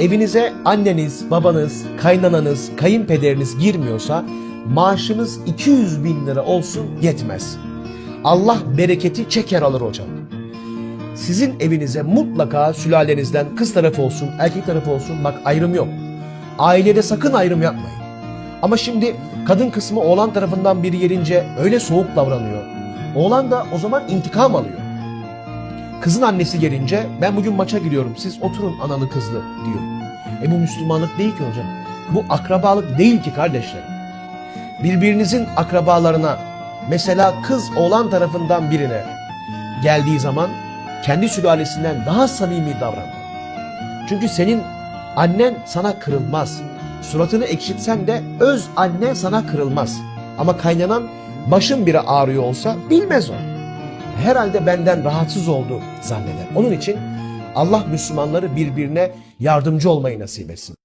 evinize anneniz, babanız, kaynananız, kayınpederiniz girmiyorsa maaşınız 200 bin lira olsun yetmez. Allah bereketi çeker alır hocam. Sizin evinize mutlaka sülalenizden kız tarafı olsun, erkek tarafı olsun bak ayrım yok. Ailede sakın ayrım yapmayın. Ama şimdi kadın kısmı oğlan tarafından biri gelince öyle soğuk davranıyor. Oğlan da o zaman intikam alıyor. Kızın annesi gelince ben bugün maça gidiyorum siz oturun analı kızlı diyor. E bu Müslümanlık değil ki hocam. Bu akrabalık değil ki kardeşlerim. Birbirinizin akrabalarına mesela kız oğlan tarafından birine geldiği zaman kendi sülalesinden daha samimi davranma. Çünkü senin annen sana kırılmaz. Suratını ekşitsen de öz anne sana kırılmaz. Ama kaynanan başın biri ağrıyor olsa bilmez o. Herhalde benden rahatsız oldu zanneder. Onun için Allah Müslümanları birbirine yardımcı olmayı nasip etsin.